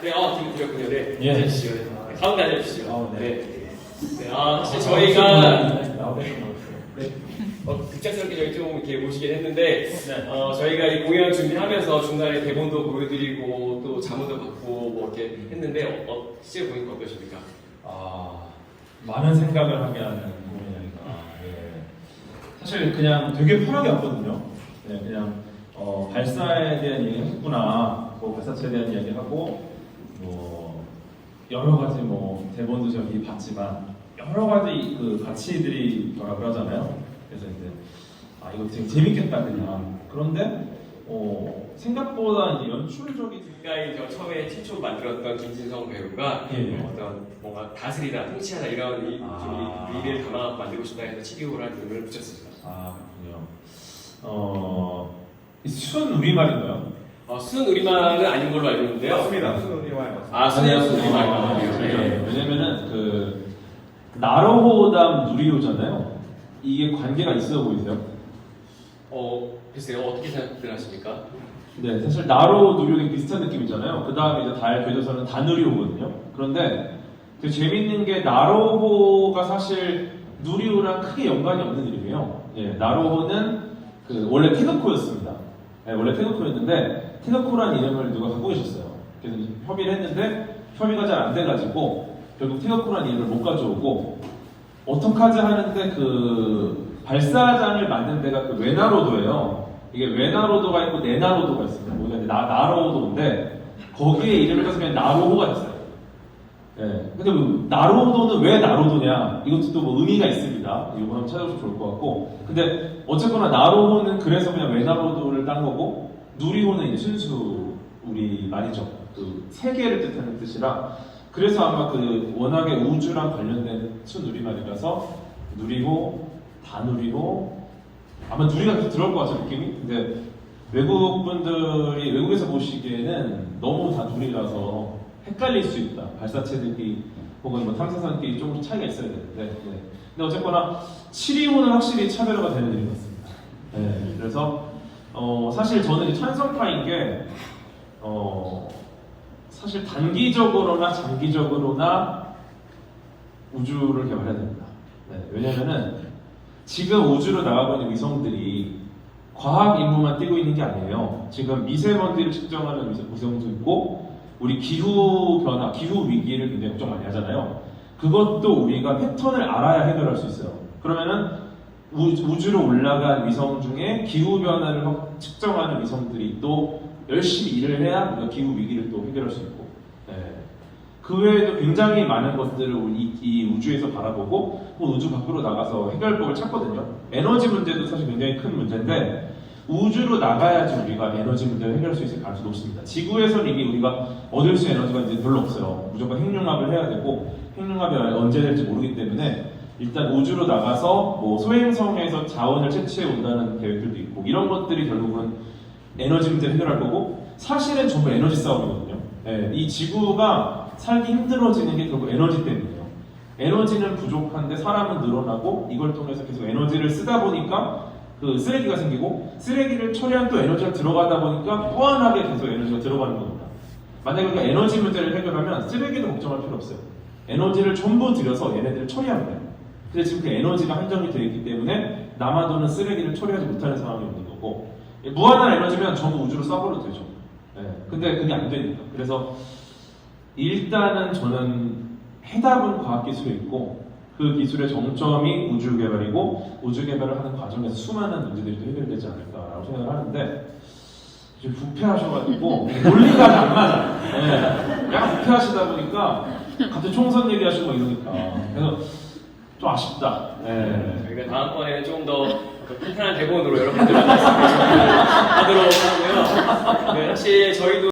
네, 아, 지금 드렸군요. 네. 예. 앉아주시죠. 네. 가운데 앉아주시죠. 아, 네. 네. 아, 사실 저희가. 네. 어, 급작스럽게 저희 좀 이렇게 모시긴 했는데, 네. 어, 저희가 이 공연 준비하면서 중간에 대본도 보여드리고 또 자문도 받고 뭐 이렇게 했는데, 어, 어, 실제 보니까 어떠십니까? 아, 많은 생각을 하게 하는 공연이니까. 예. 사실 그냥 되게 편하게 왔거든요. 네, 그냥 어, 발사에 대한 얘기 했구나. 뭐 발사체에 대한 이야기 하고 뭐 여러 가지 뭐 대본도 저기 봤지만 여러 가지 그 가치들이 뭐라 그러잖아요. 그래서 이제 아 이거 되게 재밌겠다 그냥. 그런데 어, 생각보다 이제 연출적인 지금까지 저 처음에 최초 만들었던 김진성 배우가 예, 예. 어떤 뭔가 다스리다, 통치하다 이런 이, 아. 좀 이- 의미를 담아 만들고 싶다 해서 12호라는 이름을 붙였습니다. 아 그렇군요. 어, 이순 우리말인가요? 어, 순 우리말은 아닌 걸로 알고 있는데요. 맞습니다. 순 우리말 맞습니다. 아, 순 아, 우리말이요. 네. 네. 왜냐면은 그 나로호담 누리호잖아요. 이게 관계가 있어 보이세요? 어, 글쎄요. 어떻게 생각들 하십니까? 네, 사실 나로 누리호랑 비슷한 느낌이잖아요. 그 다음에 이제 달 교조서는 다누리호거든요. 그런데 되게 재밌는 게 나로호가 사실 누리호랑 크게 연관이 없는 이름이에요. 예, 나로호는 그 원래 태극호였습니다. 예, 원래 태극호였는데 태극호라는 이름을 누가 갖고 계셨어요. 그래서 협의를 했는데 협의가 잘 안 돼가지고 결국 태극호라는 이름을 못 가져오고 어떡하지 하는데 그 발사장을 만든 데가 그 외나로도예요. 이게 외나로도가 있고 내나로도가 있습니다. 나, 나로도인데 거기에 이름을 써서 그냥 나로호가 됐어요. 예. 근데 뭐 나로도는 왜 나로도냐? 이것도 또 뭐 의미가 있습니다. 이거 한번 찾아보시면 좋을 것 같고. 근데 어쨌거나 나로호는 그래서 그냥 외나로도를 딴 거고 누리호는 이제 순수 우리 말이죠. 그 세계를 뜻하는 뜻이라 그래서 아마 그 워낙에 우주랑 관련된 순우리말이라서 누리호, 다누리호 아마 누리가 계속 들어올 것 같아요 느낌이. 근데 외국 분들이 외국에서 보시기에는 너무 다 누리라서 헷갈릴 수 있다. 발사체들끼리 혹은 뭐 탐사선끼리 조금 차이가 있어야 되는데. 네. 근데 어쨌거나 725는 확실히 차별화가 되는 일인 것 같습니다. 네. 그래서 어, 사실 저는 찬성파인 게 어, 사실 단기적으로나 장기적으로나 우주를 개발해야 됩니다. 네, 왜냐면은 지금 우주로 나가고 있는 위성들이 과학 임무만 띄고 있는 게 아니에요. 지금 미세먼지를 측정하는 위성- 위성도 있고 우리 기후 변화, 기후 위기를 굉장히 걱정 많이 하잖아요. 그것도 우리가 패턴을 알아야 해결할 수 있어요. 그러면은 우- 우주로 올라간 위성 중에 기후 변화를 확- 측정하는 위성들이 또 열심히 일을 해야 우리가 기후 위기를 또 해결할 수 있고 네. 그 외에도 굉장히 많은 것들을 이, 이 우주에서 바라보고 또 우주 밖으로 나가서 해결법을 찾거든요. 에너지 문제도 사실 굉장히 큰 문제인데 우주로 나가야지 우리가 에너지 문제를 해결할 수 있을 가능성이 높습니다. 지구에서는 이미 우리가 얻을 수 있는 에너지가 이제 별로 없어요. 무조건 핵융합을 해야 되고 핵융합이 언제 될지 모르기 때문에 일단 우주로 나가서 뭐 소행성에서 자원을 채취해 온다는 계획들도 있고 이런 것들이 결국은 에너지 문제를 해결할 거고 사실은 전부 에너지 싸움이거든요. 예, 이 지구가 살기 힘들어지는 게 결국 에너지 때문이에요. 에너지는 부족한데 사람은 늘어나고 이걸 통해서 계속 에너지를 쓰다 보니까 그 쓰레기가 생기고 쓰레기를 처리한 또 에너지가 들어가다 보니까 무한하게 계속 에너지가 들어가는 겁니다. 만약에 우리가 에너지 문제를 해결하면 쓰레기도 걱정할 필요 없어요. 에너지를 전부 들여서 얘네들을 돼요. 근데 지금 그 에너지가 한정이 되어 있기 때문에 남아도는 쓰레기를 처리하지 못하는 상황이 오는 거고 무한한 에너지면 전부 우주로 쏴버려도 되죠. 예, 근데 그게 안 되니까. 그래서 일단은 저는 해답은 과학기술에 있고 그 기술의 정점이 우주 개발이고 우주 개발을 하는 과정에서 수많은 문제들이 또 해결되지 않을까라고 생각을 하는데 좀 부패하셔가지고 논리가 안 맞아. 예, 약간 부패하시다 보니까 갑자기 총선 얘기하시고 이러니까 그래서 좀 아쉽다. 예. 저희가 다음번에는 조금 더 탄탄한 대본으로 여러분들 하도록 하고요. 네, 사실 저희도